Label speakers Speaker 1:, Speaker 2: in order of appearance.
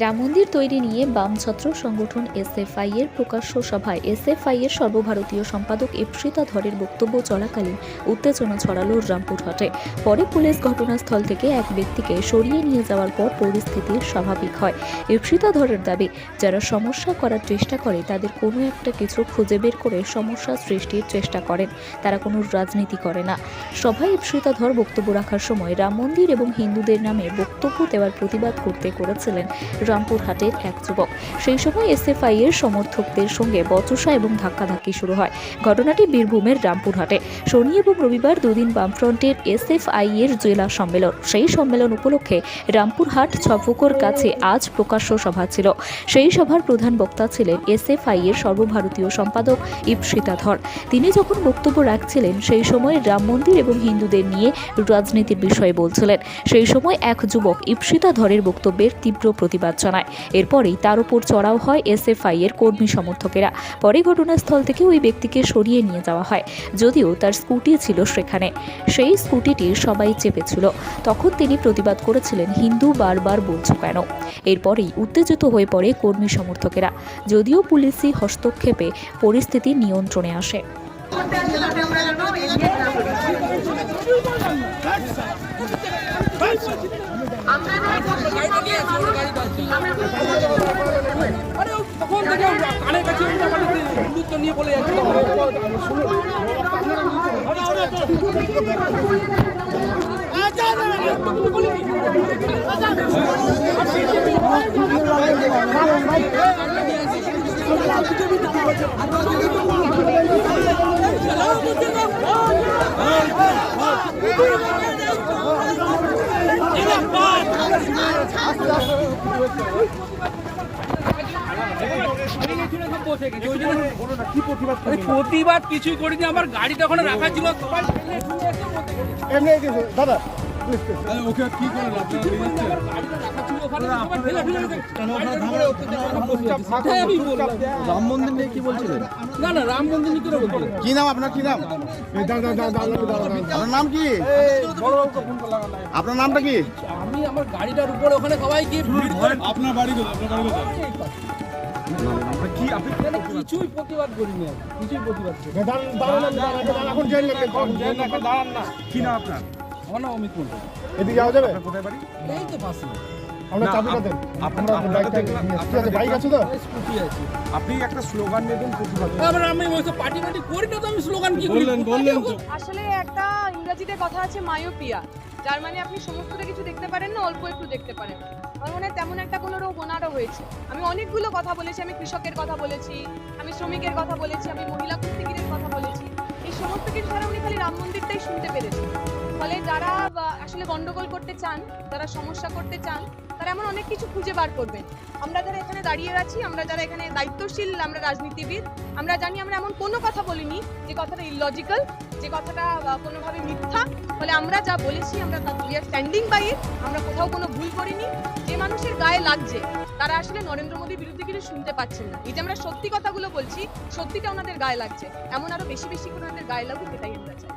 Speaker 1: রাম মন্দির তৈরি নিয়ে বাম ছাত্র সংগঠন এসএফআই এর প্রকাশ্য সভায় এসএফআই এর সর্বভারতীয় সম্পাদক ইপসিতা ধরের বক্তব্য চলাকালীন উত্তেজনা ছড়ালো রামপুর রামপুরহাটে পরে পুলিশ ঘটনাস্থল থেকে এক ব্যক্তিকে সরিয়ে নিয়ে যাওয়ার পর পরিস্থিতি স্বাভাবিক হয়। ইপসিতা ধরের দাবি, যারা সমস্যা করার চেষ্টা করে, তাদের কোনো একটা কিছু খুঁজে বের করে সমস্যা সৃষ্টির চেষ্টা করেন। তারা কোনো রাজনীতি করে না। সভায় ইপসিতা ধর বক্তব্য রাখার সময় রাম মন্দির এবং হিন্দুদের নামে বক্তব্য দেওয়ার প্রতিবাদ করতে করেছিলেন রামপুরহাটের এক যুবক। সেই সময় এসএফআই এর সমর্থকদের সঙ্গে বচসা এবং ধাক্কাধাক্কি শুরু হয়। ঘটনাটি বীরভূমের রামপুরহাটে। শনি এবং রবিবার দুদিন বামফ্রন্টের এসএফআই এর জেলা সম্মেলন। সেই সম্মেলন উপলক্ষে রামপুরহাট ছপুকর কাছে আজ প্রকাশ্য সভা ছিল। সেই সভার প্রধান বক্তা ছিলেন এসএফআই এর সর্বভারতীয় সম্পাদক ইপসিতা ধর। তিনি যখন বক্তব্য রাখছিলেন, সেই সময় রাম মন্দির এবং হিন্দুদের নিয়ে রাজনীতির বিষয়ে বলছিলেন। সেই সময় এক যুবক ইপসিতা ধরের বক্তব্যের তীব্র প্রতিবাদ জানায়। এরপরেই তার উপর চড়াও হয় এসএফআই এর কর্মী সমর্থকেরা। পরে ঘটনাস্থল থেকে ওই ব্যক্তিকে সরিয়ে নিয়ে যাওয়া হয়, যদিও তার স্কুটি ছিল সেখানে। সেই স্কুটিটি সবাই চেপেছিল। তখন তিনি প্রতিবাদ করেছিলেন হিন্দু বারবার বলছো কেন? এরপরেই উত্তেজিত হয়ে পড়ে কর্মী সমর্থকেরা। যদিও পুলিশি হস্তক্ষেপে পরিস্থিতি নিয়ন্ত্রণে আসে।
Speaker 2: আরে ও তখন থেকে ও কানের কাছে উল্টা পাল্টা হিন্দুত্ব নিয়ে বলে যাচ্ছে আরে প্রতিবাদ কিছুই করিনি আমার গাড়িটা ওখানে রাখা ছিল
Speaker 3: দাদা
Speaker 4: ওকে কি করে আপনারা নিয়ে যাচ্ছেন
Speaker 2: গাড়িটা রাখা ছিল ওখানে সবাই ফেলে ঠুলে এসে গাড়িটার উপরে অত্যাচার করা হচ্ছে। সেটাই আমি বললাম।
Speaker 3: রাম মন্দির নিয়ে কি বলছিলেন?
Speaker 2: না না রাম মন্দির নিয়ে
Speaker 3: কি নাম আপনার? কি নাম? আপনার নাম কি? আপনার নামটা কি?
Speaker 2: আমি আমার গাড়িটার উপরে ওখানে সবাই গিয়ে
Speaker 4: আপনার বাড়ি কোথায়? আপনার বাড়ি কোথায়?
Speaker 2: কিছুই প্রতিবাদ করিনি কিছুই প্রতিবাদ করিনি।
Speaker 3: এখন জেল
Speaker 4: দাঁড়ান না। কি না আপনার?
Speaker 2: আমার নাম অমিত মন্ডল
Speaker 3: এদিকে যাওয়া যাবে?
Speaker 4: কোথায় বাড়ি?
Speaker 2: এই তো পাশে
Speaker 3: আমরা চাবিটা দেন। আমরা বাইকটা আছে বাইক আছে তো?
Speaker 2: স্কুটি আছে।
Speaker 4: আপনি একটা স্লোগান প্রতিবাদ
Speaker 2: আমি পার্টি পার্টি করি না তো আমি স্লোগান কি করি?
Speaker 4: বললেন বললেন
Speaker 5: আসলে একটা ইংরেজিতে কথা আছে মায়োপিয়া যার মানে আপনি সমস্তটা কিছু দেখতে পারেন না অল্প একটু দেখতে পারেন। আমার মনে হয় তেমন একটা কোনো রোগ ওনারও হয়েছে। আমি অনেকগুলো কথা বলেছি আমি কৃষকের কথা বলেছি আমি শ্রমিকের কথা বলেছি আমি মহিলা কুস্তিগিরের কথা বলেছি। এই সমস্ত কিছু ছাড়া উনি খালি রাম মন্দিরটাই শুনতে পেরেছেন। ফলে যারা আসলে গন্ডগোল করতে চান, যারা সমস্যা করতে চান, তারা এমন অনেক কিছু খুঁজে বার করবেন। আমরা যারা এখানে দাঁড়িয়ে আছি, আমরা যারা এখানে দায়িত্বশীল, আমরা রাজনীতিবিদ, আমরা জানি আমরা এমন কোনো কথা বলিনি যে কথাটা ইলজিক্যাল যে কথাটা কোনোভাবে মিথ্যা। ফলে আমরা যা বলেছি, আমরা we are standing by it আমরা কোথাও কোনো ভুল করিনি। যে মানুষের গায়ে লাগছে, তারা আসলে নরেন্দ্র মোদীর বিরুদ্ধে কিছু শুনতে পাচ্ছেন না। এই যে আমরা সত্যি কথাগুলো বলছি, সত্যিটা ওনাদের গায়ে লাগছে। এমন আরও বেশি বেশি করে ওনাদের গায়ে লাগুক, এটাই আমরা চাই।